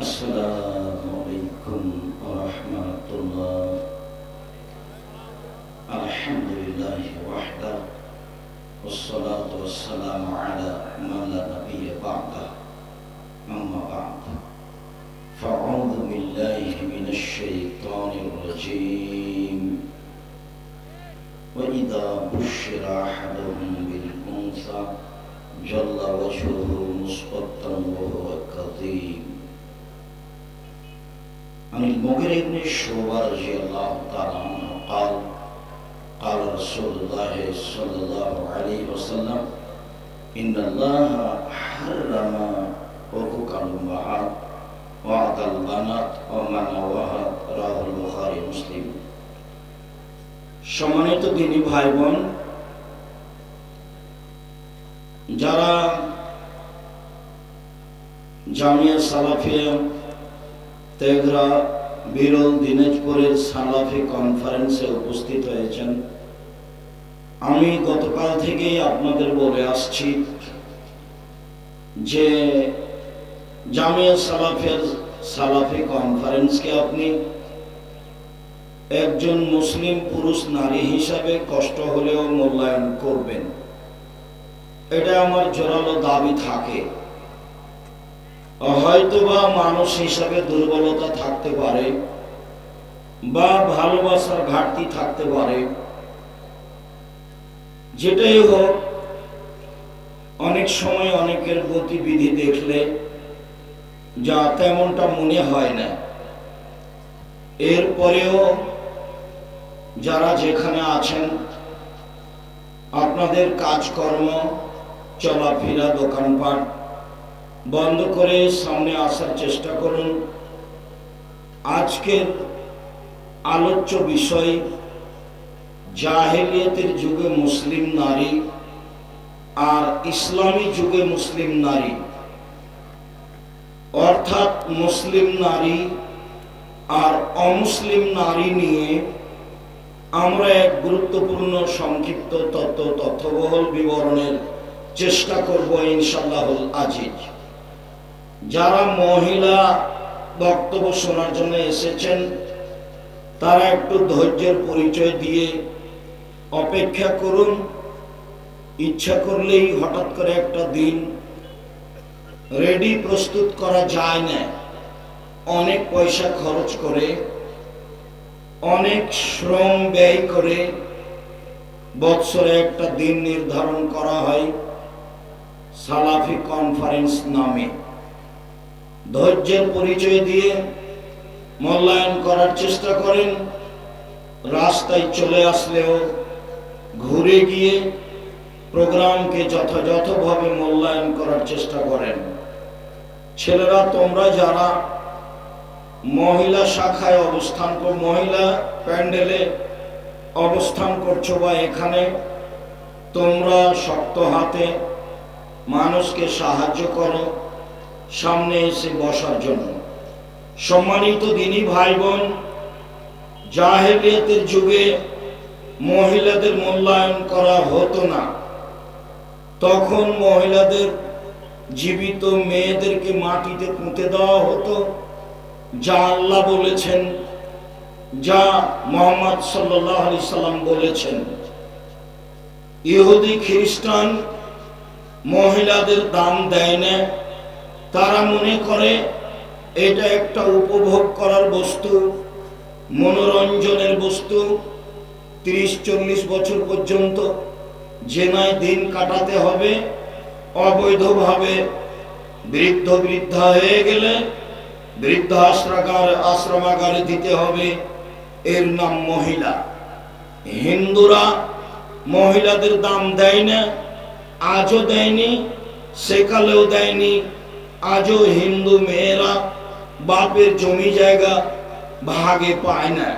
السلام عليكم ورحمة الله الحمد لله وحده والصلاة والسلام على من لا نبي بعده أما بعد فأعوذ بالله من الشيطان الرجيم وإذا بشر أحدهم بالأنثى جل وجهه مسقطا وهو كظيم عن المغيرة بن الشعبة رضي الله تعالى عنه قال قال رسول الله صلى الله عليه وسلم إن الله حرم حقوق الأمهات وعد البنات ومن وهب رواه البخاري مسلم সম্মানিত দিনী ভাই বোন যারা জামিয়া সালাফিয়া তেঘরা বিরল দিনাজপুরের সালাফি কনফারেন্সে উপস্থিত হয়েছেন। আমি গতকাল থেকেই আপনাদের বলে আসছি যে জামিয়া সালাফিয়ার সালাফি কনফারেন্সকে আপনি একজন মুসলিম পুরুষ নারী হিসাবে কষ্ট হলেও মূল্যায়ন করবেন। এটা আমার জোরালো দাবি থাকে। হয়তোবা মানুষ হিসাবে দুর্বলতা থাকতে পারে বা ভালোবাসার ঘাটতি থাকতে পারে। যেটাই হোক, অনেক সময় অনেকের গতিবিধি দেখলে যা তেমনটা মনে হয় না। এরপরেও যারা যেখানে আছেন, আপনাদের কাজকর্ম, চলাফেরা, দোকানপাট বন্ধ করে সামনে আসার চেষ্টা করুন। আজকের আলোচ্য বিষয়, জাহেলিয়তের যুগে মুসলিম নারী আর ইসলামী যুগে মুসলিম নারী। অর্থাৎ মুসলিম নারী আর অমুসলিম নারী নিয়ে আমরা এক গুরুত্বপূর্ণ সংক্ষিপ্ত তত্ত্ব তথ্যবহল বিবরণের চেষ্টা করব ইনশাল্লাহ আজিজ। যারা মহিলা বক্তব্য শোনার জন্য এসেছেন, তারা একটু ধৈর্যের পরিচয় দিয়ে অপেক্ষা করুন। ইচ্ছা করলেই হঠাৎ করে একটা দিন রেডি প্রস্তুত করা যায় না। অনেক পয়সা খরচ করে, অনেক শ্রম ব্যয় করে বৎসরে একটা দিন নির্ধারণ করা হয় সালাফি কনফারেন্স নামে। ধৈর্যের পরিচয় দিয়ে মূল্যায়ন করার চেষ্টা করেন। রাস্তায় চলে আসলেও ঘুরে গিয়ে প্রোগ্রামকে যথাযথভাবে মূল্যায়ন করার চেষ্টা করেন। ছেলেরা, তোমরা যারা মহিলা শাখায় অবস্থান কর, মহিলা প্যান্ডেলে অবস্থান করছ বা এখানে, তোমরা শক্ত হাতে মানুষকে সাহায্য করো। সামনে এসে বসার জন্য। সম্মানিত দিনী ভাই বোন জাহেলিয়াতের যুগে মহিলাদের মূল্যায়ন করা হতো না। তখন মহিলাদের জীবিত মেয়েদেরকে মাটিতে পুঁতে দেওয়া হতো, যা আল্লাহ বলেছেন, যা মোহাম্মদ সাল্লাহ আলি সাল্লাম বলেছেন। ইহুদি খ্রিস্টান মহিলাদের দাম দেয় না তারা মনে করে এটা একটা উপভোগ করার বস্তু, মনোরঞ্জনের বস্তু, তিরিশ, চল্লিশ বছর পর্যন্ত জেনায় দিন কাটাতে হবে, অবৈধভাবে বৃদ্ধ বৃদ্ধা হয়ে গেলে বৃদ্ধ আশ্রাগার, আশ্রমাগারে দিতে হবে। এর নাম মহিলা। হিন্দুরা মহিলাদের দাম দেয় না, আজও দেয়নি, সেকালেও দেয়নি আজও হিন্দু মেয়েরা বাপের জমি জায়গা ভাগে পায় না।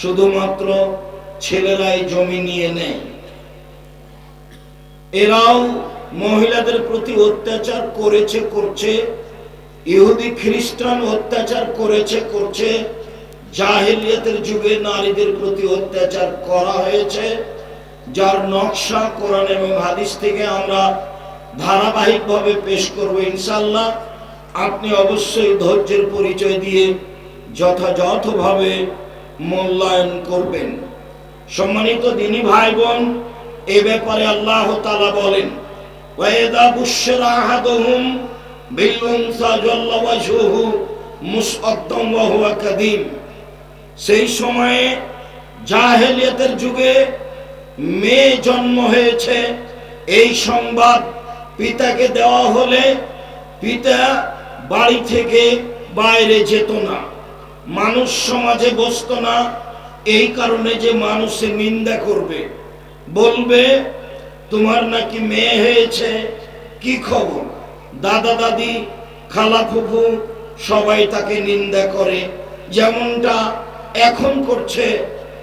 শুধুমাত্র ছেলেরাই জমি নিয়ে নেয়। এরাও মহিলাদের প্রতি অত্যাচার করেছে, করছে, ইহুদি, খ্রিস্টান অত্যাচার করেছে, করছে। জাহেলিয়াতের যুগে নারীদের প্রতি অত্যাচার করা হয়েছে, যার নকশা কোরআন এবং হাদিস থেকে আমরা ধারাবাহিকভাবে পেশ করব ইনশাল্লাহ আপনি অবশ্যই ধৈর্যের পরিচয় দিয়ে যথাযথভাবে মূল্যায়ন করবেন। সম্মানিত দিনী ভাই বোন এ ব্যাপারে আল্লাহ তালা বলেন ওয়াইদা বুশরা আহাদুহুম বিল উনসা জাল্লা ওয়াজহুহু মুসআদ্দাম ওয়া কাদিম। সেই সময়ে জাহেলিয়াতের যুগে মেয়ে জন্ম হয়েছে। এই সংবাদ পিতাকে দেওয়া হলে পিতা বাড়ি থেকে বাইরে যেত না। মানুষ সমাজে বসতো না। এই কারণে যে মানুষে নিন্দা করবে। বলবে, তোমার নাকি মেয়ে হয়েছে, কি খবর? দাদা, দাদি, খালা, ফুফু, সবাই তাকে নিন্দা করে। যেমনটা এখন করছে,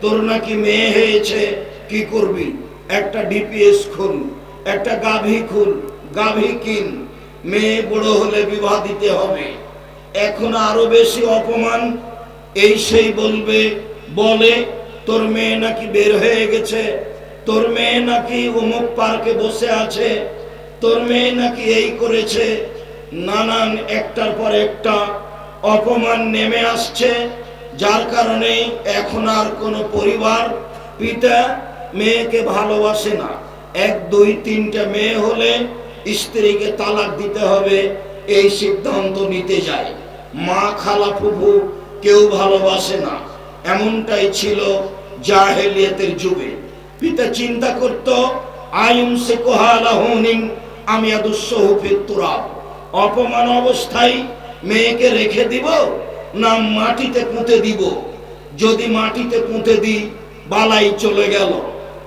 তোর নাকি মেয়ে হয়েছে, কি করবি? একটা ডিপিএস খুল, একটা গাভী খুল গাভী কিন মেয়ে বড় হলে বিবাহ দিতে হবে। এখন আরও বেশি অপমান, এই সেই বলবে, বলে, তোর মেয়ে নাকি বের হয়ে গেছে। তোর মেয়ে নাকি অমুক পার্কে বসে আছে। তোর মেয়ে নাকি এই করেছে। নানান একটার পর একটা অপমান নেমে আসছে, যার কারণে এখন আর কোনো পরিবার পিতা মেয়েকে ভালোবাসে না। এক, দুই, তিনটা মেয়ে হলে স্ত্রীকে তালাক দিতে হবে, এই সিদ্ধান্ত নিতে যায়। মা খালা ফুফু কেউ ভালোবাসে না। এমনটাই ছিল জাহেলিয়াতের যুগে। পিতা চিন্তা করত আয়ুম সে কোহালাহনিন আমি আদুসহুফির তুরাব। অপমান অবস্থায় মেয়েকে রেখে দিব না মাটিতে পুঁতে দিব? যদি মাটিতে পুঁতে দিই, বালাই চলে গেল।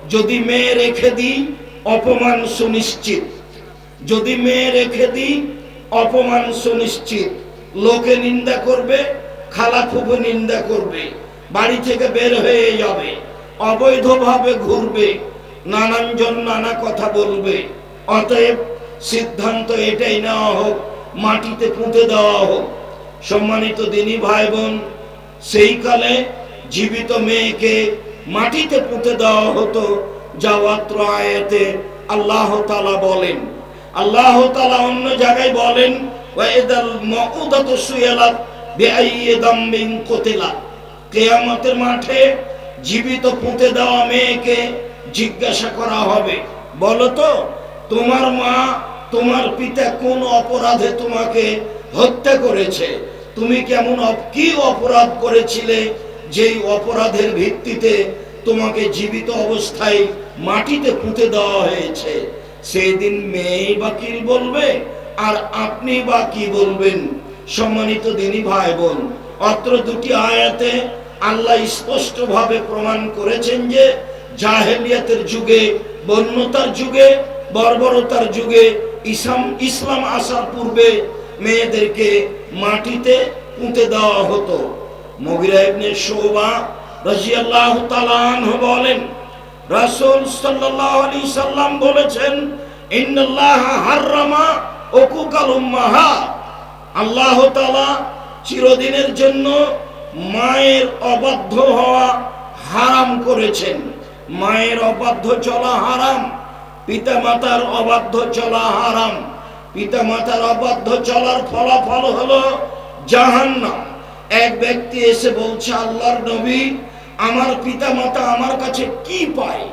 যদি মেয়ে রেখে দিই, অপমান সুনিশ্চিত। যদি মেয়ে রেখে দিই অপমান সুনিশ্চিত, লোকে নিন্দা করবে, খালা ফুফু নিন্দা করবে, বাড়ি থেকে বের হয়ে যাবে, অবৈধভাবে ঘুরবে নানান জন নানা কথা বলবে, অতএব সিদ্ধান্ত এটাই নেওয়া হোক, মাটিতে পুঁতে দেওয়া হোক। সম্মানিত দিনী ভাই বোন সেই কালে জীবিত মেয়েকে মাটিতে পুঁতে দেওয়া হতো যাওয়াত্র আয়াতে আল্লাহ তালা বলেন আল্লাহ তালা অন্য জায়গায় বলেন, ওয়াইদাল মাউদাতু সুয়ালাত বিআইয়ি দামবিন কুতিলাত কেয়ামতের মাঠে জীবিত পুঁতে দেওয়া মেয়েকে জিজ্ঞাসা করা হবে, বলো তো, তোমার মা তোমার পিতা কোন অপরাধে তোমাকে হত্যা করেছে? তুমি কেমন কি অপরাধ করেছিলে যেই অপরাধের ভিত্তিতে তোমাকে জীবিত অবস্থায় মাটিতে পুঁতে দেওয়া হয়েছে? সেই দিন মেয়ে বা বলবে, আর আপনি বা কি বলবেন। সম্মানিত দিনী ভাই বোন অত্র দুটি আয়াতে আল্লাহ স্পষ্ট ভাবে প্রমাণ করেছেন যে, জাহেলিয়াতের যুগে, বন্যতার যুগে, বর্বরতার যুগে ইসলাম ইসলাম আসার পূর্বে মেয়েদেরকে মাটিতে পুঁতে দেওয়া হতো। মগিরা ইবনে শোভা রাজিয়াল্লাহু তাআলা আনহু বলেন রাসূল সাল্লাল্লাহু আলাইহি সাল্লাম বলেছেন, ইন্নাল্লাহা হাররামা উকুকাল উম্মাহাত আল্লাহ তাআলা চিরদিনের জন্য মায়ের অবাধ্য হওয়া হারাম করেছেন। মায়ের অবাধ্য চলা হারাম, পিতামাতার অবাধ্য চলা হারাম। পিতামাতার অবাধ্য চলার ফলাফল হলো জাহান্নাম। এক ব্যক্তি এসে বলছে, আল্লাহর নবী আমার পিতা মাতা আমার কাছে কি পায়?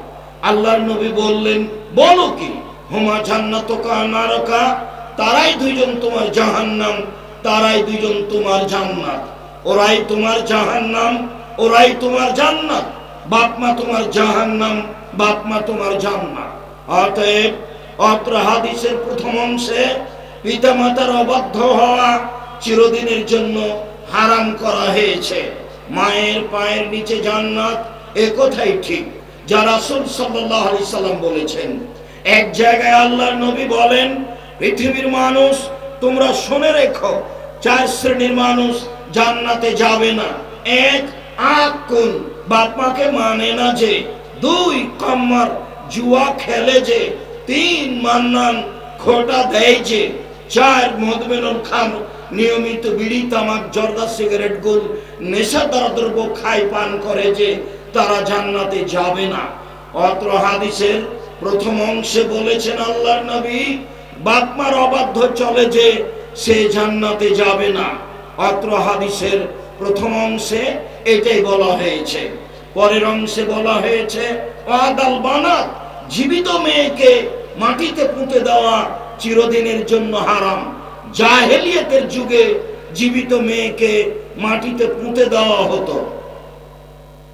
আল্লাহর নবী বললেন, বলো কি? হুমা জান্নাতকা নারকা? তারাই দুইজন তোমার জাহান্নাম, তারাই দুইজন তোমার জান্নাত। ওরাই তোমার জাহান্নাম, ওরাই তোমার জান্নাত। বাপ মা তোমার জাহান্নাম বাপ মা তোমার জান্নাত। অতএব অত্র হাদিসের প্রথম অংশে পিতা মাতার অবাধ্য হওয়া চিরদিনের জন্য হারাম করা হয়েছে। মায়ের পায়ের নিচে জান্নাত, এ কথাই ঠিক। যা রাসূল আলাইহি সাল্লাম বলেছেন, এক জায়গায় আল্লাহর নবী বলেন, পৃথিবীর মানুষ, তোমরা শুনে রেখো, চার শ্রেণির মানুষ জান্নাতে যাবে না। এক আকুন বাপ মাকে মানে না যে, দুই কম্মার জুয়া খেলে যে, তিন মান্নান খোটা দেয় যে, চার মধুমেলন খান নিয়মিত বিড়ি, তামাক, জর্দা, সিগারেট গুল নেশাদার দ্রব্য খায়, পান করে যে তারা জান্নাতে যাবে না। অত্র হাদিসের প্রথম অংশে বলেছেন আল্লাহর নবী, বাপমার অবাধ্য চলে যে সে জান্নাতে যাবে না। অত্র হাদিসের প্রথম অংশে এটাই বলা হয়েছে। পরের অংশে বলা হয়েছে আদাল বানাত, জীবিত মেয়েকে মাটিতে পুঁতে দেওয়া চিরদিনের জন্য হারাম। জাহেলিয়তের যুগে জীবিত মেয়েকে মাটিতে পুঁতে দেওয়া হতো।